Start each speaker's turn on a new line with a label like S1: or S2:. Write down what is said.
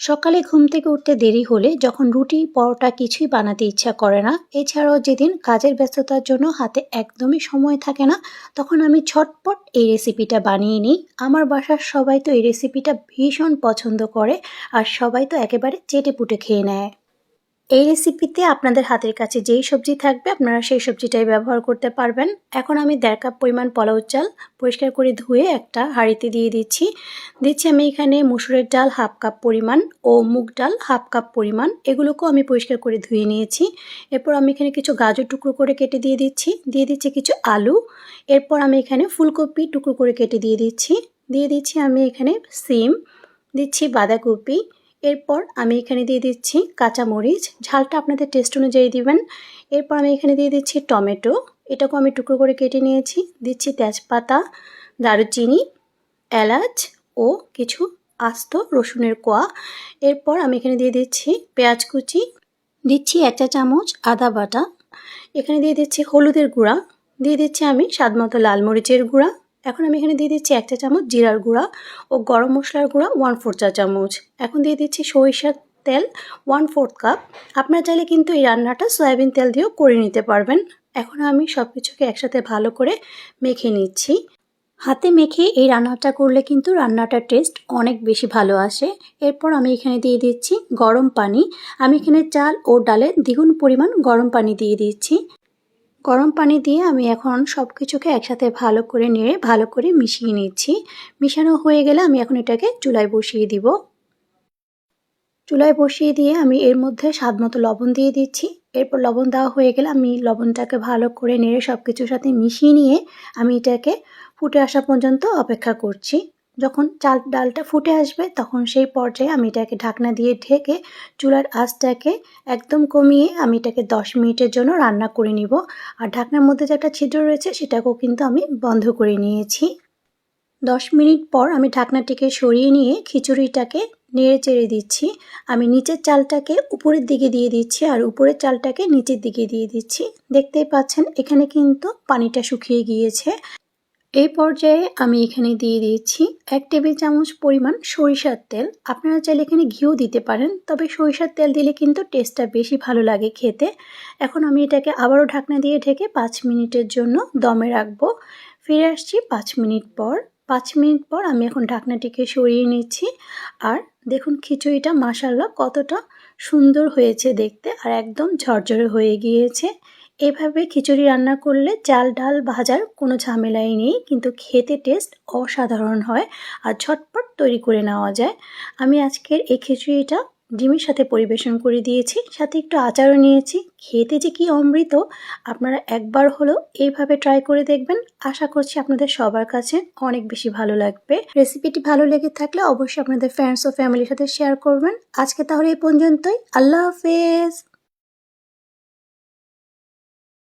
S1: সকালে ঘুম থেকে উঠতে দেরি হলে যখন রুটি, পরোটা কিছুই বানাতে ইচ্ছা করে না, এছাড়াও যেদিন কাজের ব্যস্ততার জন্য হাতে একদমই সময় থাকে না, তখন আমি ছটপট এই রেসিপিটা বানিয়ে নিই। আমার বাসার সবাই তো এই রেসিপিটা ভীষণ পছন্দ করে, আর সবাই তো একেবারে চেটে পুটে খেয়ে নেয়। এই রেসিপিতে আপনাদের হাতের কাছে যেই সবজি থাকবে, আপনারা সেই সবজিটাই ব্যবহার করতে পারবেন। এখন আমি দেড় কাপ পরিমাণ পোলাও চাল পরিষ্কার করে ধুয়ে একটা হাঁড়িতে দিয়ে দিচ্ছি। দিচ্ছি আমি এখানে মুসুরের ডাল হাফ কাপ পরিমাণ ও মুগ ডাল হাফ কাপ পরিমাণ। এগুলোকেও আমি পরিষ্কার করে ধুয়ে নিয়েছি। এরপর আমি এখানে কিছু গাজর টুকরো করে কেটে দিয়ে দিচ্ছি। দিয়ে দিচ্ছি কিছু আলু। এরপর আমি এখানে ফুলকপি টুকরো করে কেটে দিয়ে দিচ্ছি। দিয়ে দিচ্ছি আমি এখানে সিম, দিচ্ছি বাঁধাকপি এরপর আমি এখানে দিয়ে দিচ্ছি কাঁচামরিচ ঝালটা আপনাদের টেস্ট অনুযায়ী দিবেন। এরপর আমি এখানে দিয়ে দিচ্ছি টমেটো। এটাকেও আমি টুকরো করে কেটে নিয়েছি। দিচ্ছি তেজপাতা, দারুচিনি, এলাচ ও কিছু আস্ত রসুনের কোয়া। এরপর আমি এখানে দিয়ে দিচ্ছি পেঁয়াজ কুচি। দিচ্ছি এক চা চামচ আদা বাটা। এখানে দিয়ে দিচ্ছি হলুদের গুঁড়া। দিয়ে দিচ্ছি আমি স্বাদ মতো লাল মরিচের গুঁড়া। এখন আমি এখানে দিয়ে দিচ্ছি এক চা চামচ জিরার গুঁড়া ও গরম মশলার গুঁড়া ওয়ান ফোর চা চামচ। এখন দিয়ে দিচ্ছি সরিষার তেল ওয়ান ফোর্থ কাপ আপনারা চাইলে কিন্তু এই রান্নাটা সয়াবিন তেল দিয়েও করে নিতে পারবেন। এখন আমি সব কিছুকে একসাথে ভালো করে মেখে নিচ্ছি। হাতে মেখে এই রান্নাটা করলে কিন্তু রান্নাটার টেস্ট অনেক বেশি ভালো আসে। এরপর আমি এখানে দিয়ে দিচ্ছি গরম পানি। আমি এখানে চাল ও ডালের দ্বিগুণ পরিমাণ গরম পানি দিয়ে দিচ্ছি। গরম পানি দিয়ে আমি এখন সব কিছুকে একসাথে ভালো করে নেড়ে, ভালো করে মিশিয়ে নিচ্ছি। মিশানো হয়ে গেলে আমি এখন এটাকে চুলায় বসিয়ে দিব। চুলায় বসিয়ে দিয়ে আমি এর মধ্যে স্বাদ মতো লবণ দিয়ে দিচ্ছি। এরপর লবণ দেওয়া হয়ে গেলে আমি লবণটাকে ভালো করে নেড়ে সব কিছুর সাথে মিশিয়ে নিয়ে আমি এটাকে ফুটে আসা পর্যন্ত অপেক্ষা করছি। যখন চাল ডালটা ফুটে আসবে, তখন সেই পর্যায়ে আমি এটাকে ঢাকনা দিয়ে ঢেকে চুলার আঁচটাকে একদম কমিয়ে আমি এটাকে দশ মিনিটের জন্য রান্না করে নিব। আর ঢাকনার মধ্যে যে একটা ছিদ্র রয়েছে, সেটাকেও কিন্তু আমি বন্ধ করে নিয়েছি। দশ মিনিট পর আমি ঢাকনাটিকে সরিয়ে নিয়ে খিচুড়িটাকে নেড়ে চেড়ে দিচ্ছি। আমি নিচের চালটাকে উপরের দিকে দিয়ে দিচ্ছি আর উপরের চালটাকে নিচের দিকে দিয়ে দিচ্ছি। দেখতেই পাচ্ছেন, এখানে কিন্তু পানিটা শুকিয়ে গিয়েছে। এই পর্যায়ে আমি এখানে দিয়ে দিয়েছি এক টেবিল চামচ পরিমাণ সরিষার তেল। আপনারা চাইলে এখানে ঘিও দিতে পারেন, তবে সরিষার তেল দিলে কিন্তু টেস্টটা বেশি ভালো লাগে খেতে। এখন আমি এটাকে আবারও ঢাকনা দিয়ে ঢেকে পাঁচ মিনিটের জন্য দমে রাখব। ফিরে আসছি পাঁচ মিনিট পর। পাঁচ মিনিট পর আমি এখন ঢাকনাটিকে সরিয়ে নিচ্ছি। আর দেখুন খিচুড়িটা মাসাল্লা কতটা সুন্দর হয়েছে দেখতে, আর একদম ঝরঝরে হয়ে গিয়েছে। এভাবে খিচুড়ি রান্না করলে চাল, ডাল, ভাজার কোনো ঝামেলাই নেই, কিন্তু খেতে টেস্ট অসাধারণ হয় আর ঝটপট তৈরি করে নেওয়া যায়। আমি আজকের এই খিচুড়িটা ডিমের সাথে পরিবেশন করে দিয়েছি, সাথে একটু আচারও নিয়েছি। খেতে যে কি অমৃত, আপনারা একবার হলেও এইভাবে ট্রাই করে দেখবেন। আশা করছি আপনাদের সবার কাছে অনেক বেশি ভালো লাগবে। রেসিপিটি ভালো লেগে থাকলে অবশ্যই আপনাদের ফ্রেন্ডস ও ফ্যামিলির সাথে শেয়ার করবেন। আজকে তাহলে এই পর্যন্তই। আল্লাহ হাফেজ।